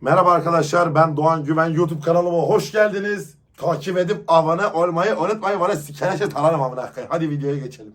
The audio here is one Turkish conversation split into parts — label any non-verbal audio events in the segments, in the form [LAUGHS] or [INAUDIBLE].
Merhaba arkadaşlar ben Doğan Güven YouTube kanalıma hoş geldiniz. Takip edip abone olmayı unutmayın. Bana sikeleşe tararım amına koyayım. Hadi videoya geçelim.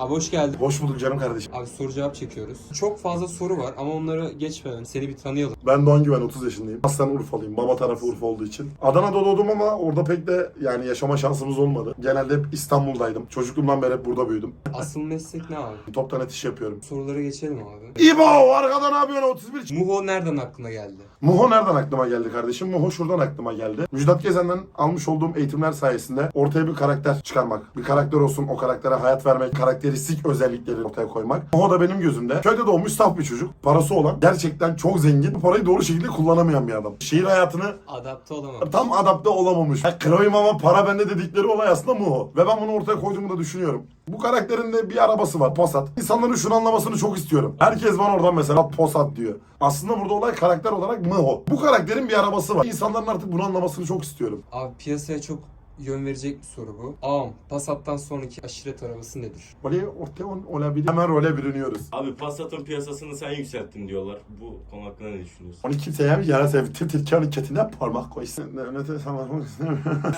Abi hoş geldin. Hoş bulduk canım kardeşim. Abi soru cevap çekiyoruz. Çok fazla soru var ama onları geçmeden seni bir tanıyalım. Ben Doğan Güven 30 yaşındayım. Aslen Urfalıyım. Baba tarafı Urfa olduğu için. Adana'da doğdum ama orada pek de yani yaşama şansımız olmadı. Genelde hep İstanbul'daydım. Çocukluğumdan beri hep burada büyüdüm. Asıl meslek ne abi? Toptan et iş yapıyorum. Sorulara geçelim abi. İbo arkada ne yapıyorsun 31? Muho nereden aklına geldi? Muho nereden aklıma geldi kardeşim? Muho şuradan aklıma geldi. Müjdat Gezen'den almış olduğum eğitimler sayesinde ortaya bir karakter çıkarmak. Bir karakter olsun, o karaktere hayat vermek, karakteristik özellikleri ortaya koymak. Muho da benim gözümde köyde doğmuş saf bir çocuk. Parası olan, gerçekten çok zengin. Bu parayı doğru şekilde kullanamayan bir adam. Şehir hayatını Adapte olamam. tam adapte olamamış. Ya, Kroyum ama para bende dedikleri olay aslında Muho. Ve ben bunu ortaya koyduğumu da düşünüyorum. Bu karakterin de bir arabası var Passat. İnsanların şunu anlamasını çok istiyorum. Herkes bana oradan mesela Passat diyor. Aslında burada olay karakter olarak Muho. Bu karakterin bir arabası var. İnsanların artık bunu anlamasını çok istiyorum. Abi piyasaya çok yön verecek bir soru bu. Ağam Passat'tan sonraki aşiret arabası nedir? Böyle ortaya on- olabilir. Hemen role bürünüyoruz. Abi Passat'ın piyasasını sen yükselttin diyorlar. Bu konu hakkında ne düşünüyorsun? Onu kimseye bir yere sevdir. Tilkanın ketine parmak koysun. Ne ne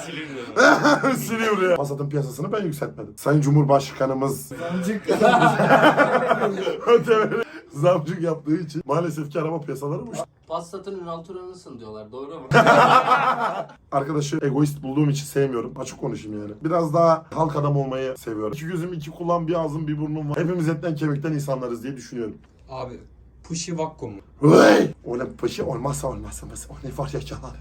Silivri'de. [LAUGHS] Silivri. [LAUGHS] Passat'ın piyasasını ben yükseltmedim. Sayın Cumhurbaşkanımız [LAUGHS] öteberi zamcık yaptığı için maalesef ki araba piyasaları uçtu. Passat'ın Ünal Turan'ısın diyorlar. Doğru mu? [LAUGHS] Arkadaşı egoist bulduğum için sevmiyorum. Açık konuşayım yani. Biraz daha halk adam olmayı seviyorum. İki gözüm, iki kulağım, bir ağzım, bir burnum var. Hepimiz etten kemikten insanlarız diye düşünüyorum. Abi Pushi Vakko mu? Vay! Öyle bir şey olmazsa olmazsa. O ne var ya yalan.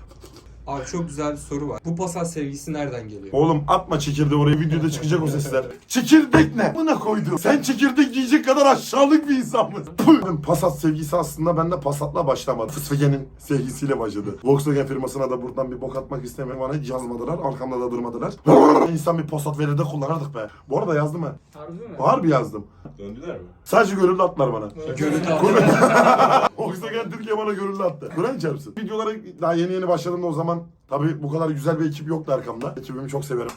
Abi çok güzel bir soru var. Bu Passat sevgisi nereden geliyor? Oğlum atma çekirdeği oraya videoda çıkacak o sesler. Çekirdek ne? Buna koydum. Sen çekirdek yiyecek kadar aşağılık bir insan mısın? Puh! Passat sevgisi aslında bende Passat'la başlamadı. Volkswagen'in sevgisiyle başladı. Volkswagen firmasına da buradan bir bok atmak istemiyorum. Bana hiç yazmadılar. Arkamda da durmadılar. [LAUGHS] İnsan bir Passat verir de kullanırdık be. Bu arada yazdım ha. Harbi mi? Harbi yazdım. Döndüler mi? Sadece gönüllü attılar bana. Abi. [LAUGHS] Volkswagen Türkiye bana gönüllü attı. Kur'an çarpsın. Videolara daha yeni yeni başladığımda o zaman tabii bu kadar güzel bir ekip yoktu arkamda. Ekibimi çok severim.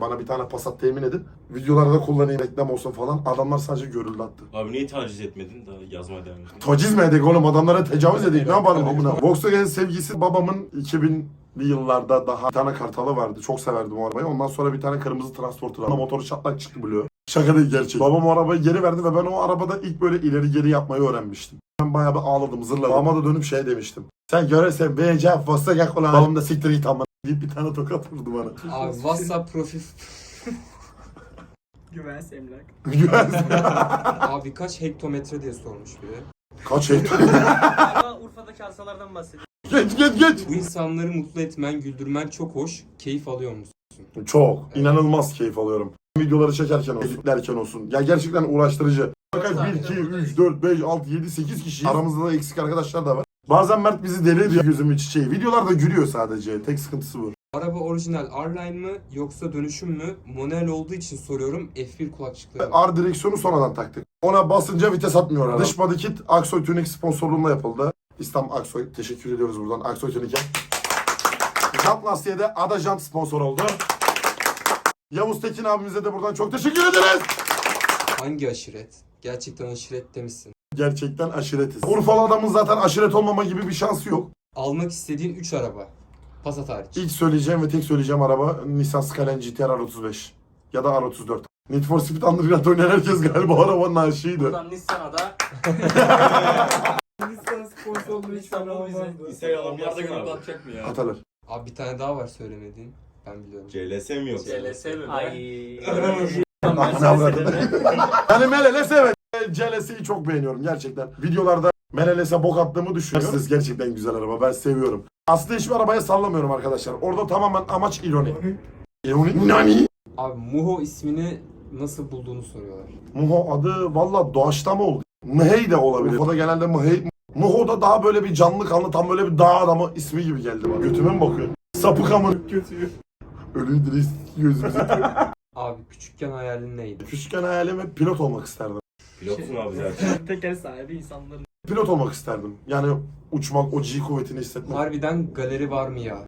Bana bir tane Passat temin edin. Videolarda kullanayım, reklam olsun falan. Adamlar sadece görüldü attı. Abi niye taciz etmedin daha yazmaya devam ettin? Taciz mi edek oğlum? Adamlara tecavüz edeyim. Ne yapalım amına? Volkswagen sevgisi babamın 2000'li yıllarda daha bir tane kartalı vardı. Çok severdim o arabayı. Ondan sonra bir tane kırmızı transporter aldım. Motoru çatlak çıktı biliyor. Şaka değil gerçek. Babam o arabayı geri verdi ve ben o arabada ilk böyle ileri geri yapmayı öğrenmiştim. Ben bayağı bir ağladım, zırladım. Babama da dönüp şey demiştim. Sen görürsen BC Volkswagen kullan. Babam da siktir git ama deyip bir tane tokat vurdu bana. Abi WhatsApp profil... [LAUGHS] Güvens emlak. Güvensin. [LAUGHS] Abi kaç hektometre diye sormuş biri. Kaç. [LAUGHS] Ama Urfa'daki arsalardan bahsediyor. geç geç geç. Bu insanları mutlu etmen, güldürmen çok hoş. Keyif alıyor musun? Çok. inanılmaz keyif alıyorum. Videoları çekerken olsun, editlerken olsun. Ya gerçekten uğraştırıcı. Fakat 1, 2, 3, 4, 5, 6, 7, 8 kişi. Aramızda da eksik arkadaşlar da var. Bazen Mert bizi deli ediyor gözümün çiçeği. Videolarda gülüyor sadece. Tek sıkıntısı bu. Araba orijinal R-Line mı yoksa dönüşüm mü? Manuel olduğu için soruyorum. F1 kulakçıkları. R direksiyonu sonradan taktık. Ona basınca vites atmıyor araba. Dış body kit Aksoy Tuning sponsorluğunda yapıldı. İslam Aksoy. Teşekkür ediyoruz buradan Aksoy Tuning'e. Jant lastiğe de Ada Jant sponsor oldu. Yavuz Tekin abimize de buradan çok teşekkür ederiz. Hangi aşiret? Gerçekten aşiret demişsin. Gerçekten aşiretiz. Urfalı adamın zaten aşiret olmama gibi bir şansı yok. Almak istediğin 3 araba. Passat hariç. İlk söyleyeceğim ve tek söyleyeceğim araba Nissan Skyline GTR R35 ya da R34. Need for Speed Underground oynayan herkes galiba arabanın aşığıydı. Buradan Nissan'a da [LAUGHS] Nissan sponsorluğu hiç fena olmazdı. yazsana abi. bakacak mı ya? Atarlar. Abi bir tane daha var söylemediğin. Ben biliyorum. CLS mi yoksa? CLS mi? Ay. Ananı avradım. Yani Melelese evet. CLS'yi çok beğeniyorum gerçekten. Videolarda Melelese bok attığımı düşünüyorum. Siz gerçekten güzel araba. Ben seviyorum. Aslında hiçbir arabaya sallamıyorum arkadaşlar. Orada tamamen amaç ironi. İroni? Nani? Abi Muho ismini nasıl bulduğunu soruyorlar. Muho adı valla doğaçlama oldu. Mhey de olabilir. Urfa'da genelde Mhey. Muho da daha böyle bir canlı kanlı tam böyle bir dağ adamı ismi gibi geldi bana. Götüme mi bakıyor? Sapık amın. Kötü. Ölüydü reis gözümüzü. [LAUGHS] Abi küçükken hayalin neydi? Küçükken hayalim hep pilot olmak isterdim. Pilotsun abi zaten. [LAUGHS] Teker sahibi insanların. Pilot olmak isterdim. Yani uçmak, o G kuvvetini hissetmek. Harbiden galeri var mı ya?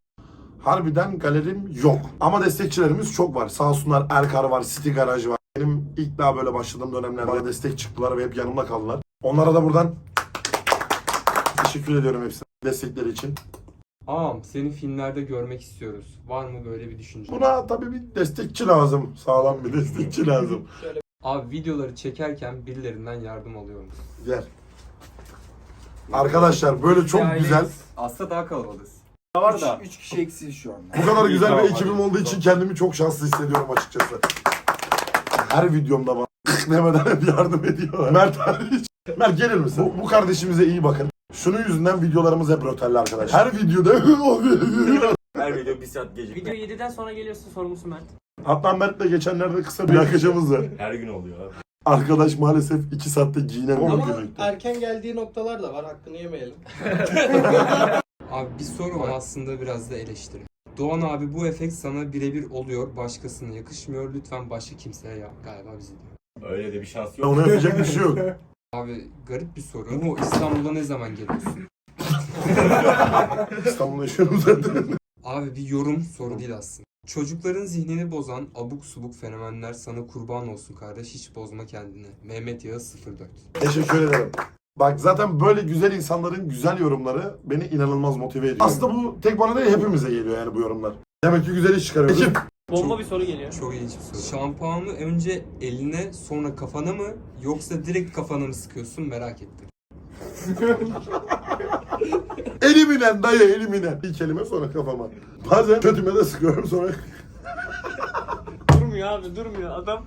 Harbiden galerim yok. Ama destekçilerimiz çok var. Sağ olsunlar Erkar var, City Garaj var. Benim ilk daha böyle başladığım dönemlerde bana destek çıktılar ve hep yanımda kaldılar. Onlara da buradan teşekkür ediyorum hepsine. destekleri için. Ağam seni filmlerde görmek istiyoruz. Var mı böyle bir düşünce? Buna tabii bir destekçi lazım. Sağlam bir destekçi lazım. Abi videoları çekerken birilerinden yardım alıyor musun? Gel. Arkadaşlar böyle çok güzel, Aslında daha kalabalığız. Var da. 3 kişi eksiğiz şu anda. bu kadar güzel [LAUGHS] bir ekibim olduğu için kendimi çok şanslı hissediyorum açıkçası. Her videomda bana [LAUGHS] demeden hep yardım ediyorlar. Mert hariç. Mert gelir misin? Bu, bu kardeşimize iyi bakın. Şunun yüzünden videolarımız hep rötelli arkadaşlar. Her videoda [LAUGHS] Her video bir saat gecikme. Video 7'den sonra geliyorsun sorumlusu Mert. Hatta Mert'le geçenlerde kısa bir yakışımız var. Her gün oluyor abi. Arkadaş maalesef 2 saatte giyinen Ama erken geldiği noktalar da var. Hakkını yemeyelim. [LAUGHS] Abi bir soru var aslında biraz da eleştiri. Doğan abi bu efekt sana birebir oluyor, başkasına yakışmıyor. Lütfen başka kimseye yap. Galiba bizi diyor. Öyle de bir şans yok. Ona yapacak bir şey yok. [LAUGHS] Abi garip bir soru. Bu İstanbul'a ne zaman geliyorsun? [LAUGHS] İstanbul'da yaşıyorum zaten. Abi bir yorum soru değil aslında. Çocukların zihnini bozan abuk subuk fenomenler sana kurban olsun kardeş hiç bozma kendini. Mehmet Yağız 04. Teşekkür ederim. Bak zaten böyle güzel insanların güzel yorumları beni inanılmaz motive ediyor. Aslında bu tek bana değil hepimize geliyor yani bu yorumlar. Demek ki güzel iş çıkarıyoruz. Ekip. Bomba Çok- bir soru geliyor. Çok ilginç bir soru. Şampuanı önce eline sonra kafana mı yoksa direkt kafana mı sıkıyorsun merak ettim. [LAUGHS] Eliminen dayı eliminen. Bir kelime sonra kafama. Bazen kötüme de sıkıyorum sonra. Durmuyor abi durmuyor. Adam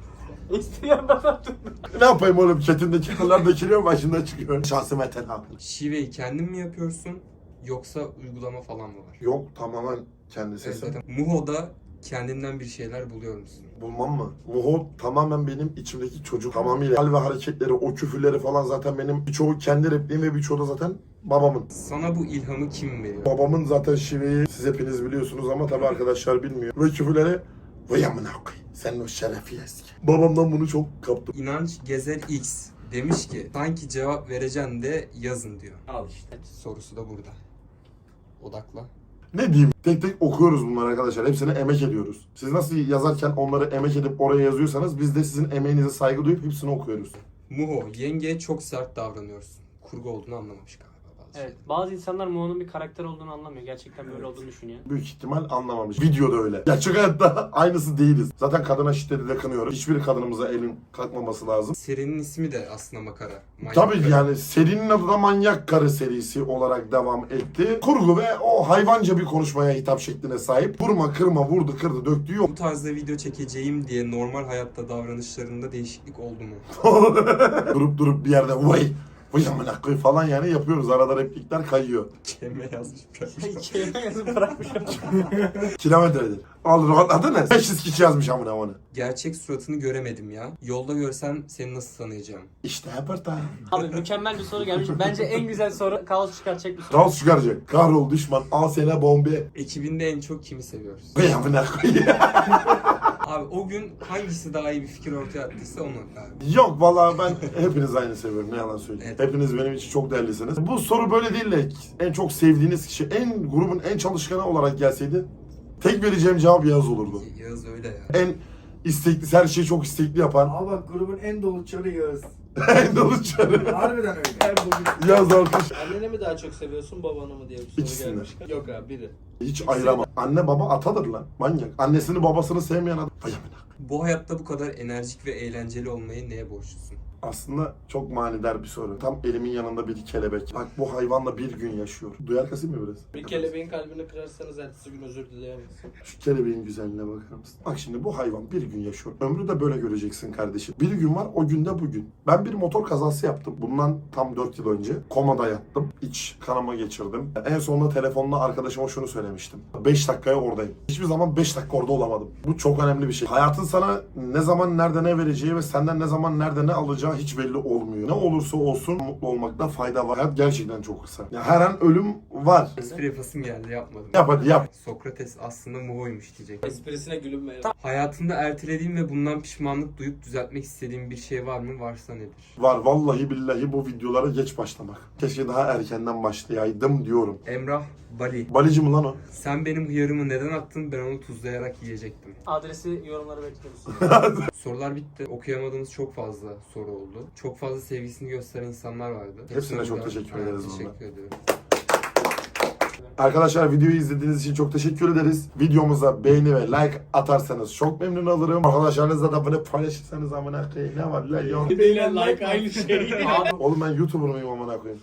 yapmadan durmuyor. ne yapayım oğlum çetindeki kıllar dökülüyor başında çıkıyor. Şahsıma telafi. Şiveyi kendin mi yapıyorsun yoksa uygulama falan mı var? Yok tamamen kendi Evet, sesim. zaten Muho'da kendinden bir şeyler buluyor musun? Bulmam mı? Muho tamamen benim içimdeki çocuk. Tamamıyla hal ve hareketleri, o küfürleri falan zaten benim birçoğu kendi repliğim ve birçoğu da zaten babamın. Sana bu ilhamı kim veriyor? Babamın zaten şiveyi siz hepiniz biliyorsunuz ama tabii arkadaşlar bilmiyor. Ve küfürleri vay amına koy. Senin o şerefi eski. Babamdan bunu çok kaptım. İnanç Gezer X demiş ki sanki cevap vereceksin de yazın diyor. Al işte. Sorusu da burada. Odakla. Ne diyeyim? Tek tek okuyoruz bunları arkadaşlar. Hepsine emek ediyoruz. Siz nasıl yazarken onları emek edip oraya yazıyorsanız biz de sizin emeğinize saygı duyup hepsini okuyoruz. Muho, yengeye çok sert davranıyorsun. Kurgu olduğunu anlamamış galiba. Evet bazı insanlar Muğa'nın bir karakter olduğunu anlamıyor. Gerçekten böyle olduğunu düşünüyor. Büyük ihtimal anlamamış. Videoda öyle. Gerçek hayatta [LAUGHS] aynısı değiliz. Zaten kadına şiddeti de kınıyoruz. Hiçbir kadınımıza elin kalkmaması lazım. Serinin ismi de aslında makara. Manyak Tabii Karı. yani serinin adı da Manyak Karı serisi olarak devam etti. Kurgu ve o hayvanca bir konuşmaya hitap şekline sahip. Vurma, kırma, vurdu, kırdı, döktü yok. Bu tarzda video çekeceğim diye normal hayatta davranışlarında değişiklik oldu mu? [LAUGHS] durup durup bir yerde vay vay amına koy falan yani yapıyoruz. Arada replikler kayıyor. Keme yazmış. Kelime yazıp bırakmışım. [LAUGHS] Kilometredir. Al rahat adı ne? 500 kişi yazmış amına onu. Gerçek suratını göremedim ya. Yolda görsem seni nasıl tanıyacağım? İşte burada. Abi mükemmel bir soru gelmiş. Bence en güzel soru kaos çıkartacak bir soru. Kaos çıkaracak. Kahrol düşman al sana bombe. Ekibinde en çok kimi seviyoruz? Vay amına koy. [LAUGHS] Abi o gün hangisi daha iyi bir fikir ortaya attıysa onu abi. Yok vallahi ben [LAUGHS] hepiniz aynı seviyorum ne yalan söyleyeyim. Evet. Hepiniz benim için çok değerlisiniz. Bu soru böyle değil de en çok sevdiğiniz kişi en grubun en çalışkanı olarak gelseydi tek vereceğim cevap Yağız olurdu. Yağız öyle ya. En istekli, her şeyi çok istekli yapan, Ama bak grubun en dolu çarı Yağız. [LAUGHS] dolu çarı. Harbiden öyle. Yağız alkış. Anneni mi daha çok seviyorsun babanı mı diye bir soru İkisini. gelmiş. Yok abi biri. Hiç ayıramam. Anne baba atadır lan. Manyak. Annesini babasını sevmeyen adam. Amına. Bu hayatta bu kadar enerjik ve eğlenceli olmayı neye borçlusun? Aslında çok manidar bir soru. Tam elimin yanında bir kelebek. Bak bu hayvanla bir gün yaşıyor. Duyar kasayım mı biraz? Bir kelebeğin kalbini kırarsanız ertesi gün özür dileyemezsin. Şu kelebeğin güzelliğine bakar mısın? Bak şimdi bu hayvan bir gün yaşıyor. Ömrü de böyle göreceksin kardeşim. Bir gün var o günde bugün. Ben bir motor kazası yaptım. Bundan tam 4 yıl önce. Komada yattım. İç kanama geçirdim. En sonunda telefonla arkadaşıma şunu söylemiştim. 5 dakikaya oradayım. Hiçbir zaman 5 dakika orada olamadım. Bu çok önemli bir şey. Hayatın sana ne zaman nerede ne vereceği ve senden ne zaman nerede ne alacağı hiç belli olmuyor. Ne olursa olsun mutlu olmakta fayda var. Hayat gerçekten çok kısa. Ya her an ölüm var. Espri yapasım geldi yapmadım. Yap hadi yap. Sokrates aslında Muho'ymuş diyecek. Esprisine gülünmeyin. Hayatında ertelediğin ve bundan pişmanlık duyup düzeltmek istediğin bir şey var mı? Varsa nedir? Var vallahi billahi bu videolara geç başlamak. Keşke daha erkenden başlayaydım diyorum. Emrah Bali. Balici mi lan o? Sen benim hıyarımı neden attın? Ben onu tuzlayarak yiyecektim. Adresi yorumlara bekliyoruz. [LAUGHS] Sorular bitti. Okuyamadığımız çok fazla soru oldu. Çok fazla sevgisini gösteren insanlar vardı. Hepsine çok teşekkür ederiz Teşekkür ediyorum. Arkadaşlar videoyu izlediğiniz için çok teşekkür ederiz. Videomuza beğeni ve like atarsanız çok memnun olurum. Arkadaşlarınızla da bunu paylaşırsanız amına koyayım ne var lan yok. Like aynı şey. Oğlum ben YouTuber muyum amına koyayım?